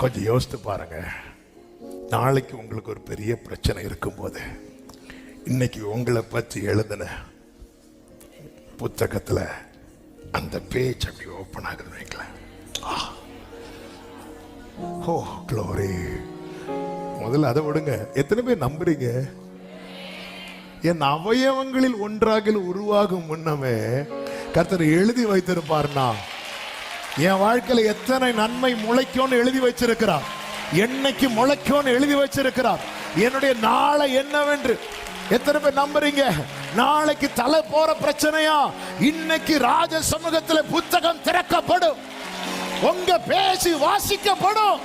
கொஞ்சம் யோசித்து பாருங்க. நாளைக்கு உங்களுக்கு ஒரு பெரிய பிரச்சனை இருக்கும்போது இன்னைக்கு உங்களை பற்றி எழுதின புத்தகத்தில் அந்த பேஜ் அப்படி ஓப்பன் ஆகுது வைங்களேன். ஓ க்ளோரி முதல்ல அதை விடுங்க. எத்தனை பேர் நம்புறீங்க? என் அவயவங்களில் ஒன்றாக உருவாகும் முன்னமே கர்த்தர் எழுதி வைத்திருப்பார்னா என் வாழ்க்கையில எத்தனை நன்மை முளைக்கும்னு எழுதி வச்சிருக்கிறார். என்னைக்கு முளைக்கும்னு எழுதி வச்சிருக்கிறார். என்னுடைய நாளை என்னவென்று எத்தனை பேர் நம்புறீங்க? நாளைக்கு தலை போற பிரச்சனையா? இன்னைக்கு ராஜ சமூகத்துல புத்தகம் திறக்கப்படும். உங்க பேசி வாசிக்கப்படும்.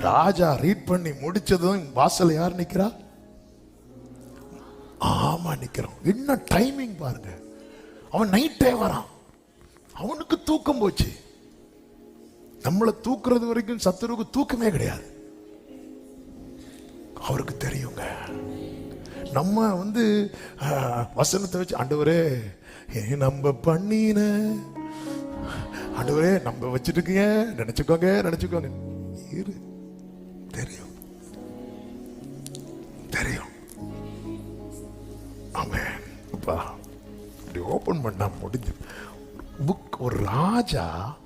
ராஜா ரீட் பண்ணி முடிச்சதும் வாசல் யார் நிக்கிறா? ஆமா நிற்கிறோம் என்ன டைமிங் பாருங்க. அவன் நைட்டே வரான் அவனுக்கு தூக்கம் போச்சு. நம்மளை தூக்குறது வரைக்கும் சத்துருவுக்கு தூக்கமே கிடையாது. அவருக்கு தெரியுங்க. நம்ம வந்து வசனத்தை வச்சு ஆண்டவரே ஏன் நம்ம பண்ணின ஆண்டவரே நம்ம வச்சிருக்கீங்க நினைச்சுக்கோங்க நினைச்சுக்கோங்க. இரு. தெரியும். தெரியும். ஆமென் அப்பா இப்படி ஓபன் பண்ணா முடிஞ்சு புக் ஒரு ராஜா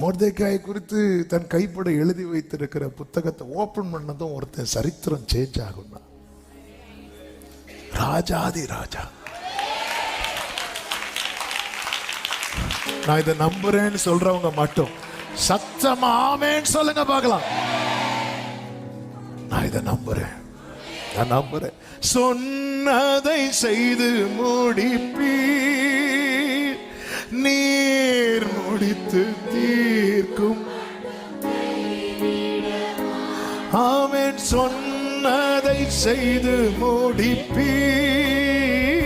மொர்தேக்காய் குறித்து தன் கைப்பட எழுதி வைத்திருக்கிற புத்தகத்தை ஓபன் பண்ணதும் ஒருத்தன் சரித்திரம் சேஞ்ச் ஆகும்னா. ராஜாதி ராஜா. நான் இதை நம்புறேன்னு சொல்றவங்க மட்டும். சத்தமா ஆமேன்னு சொல்லுங்க பார்க்கலாம். நான் இதை நம்புறேன். நான் நம்புறேன். சொன்னதை செய்து முடிப்பீர். நீர் முடித்து தீர்க்கும். அவன் சொன்னதை செய்து முடிப்பீர்.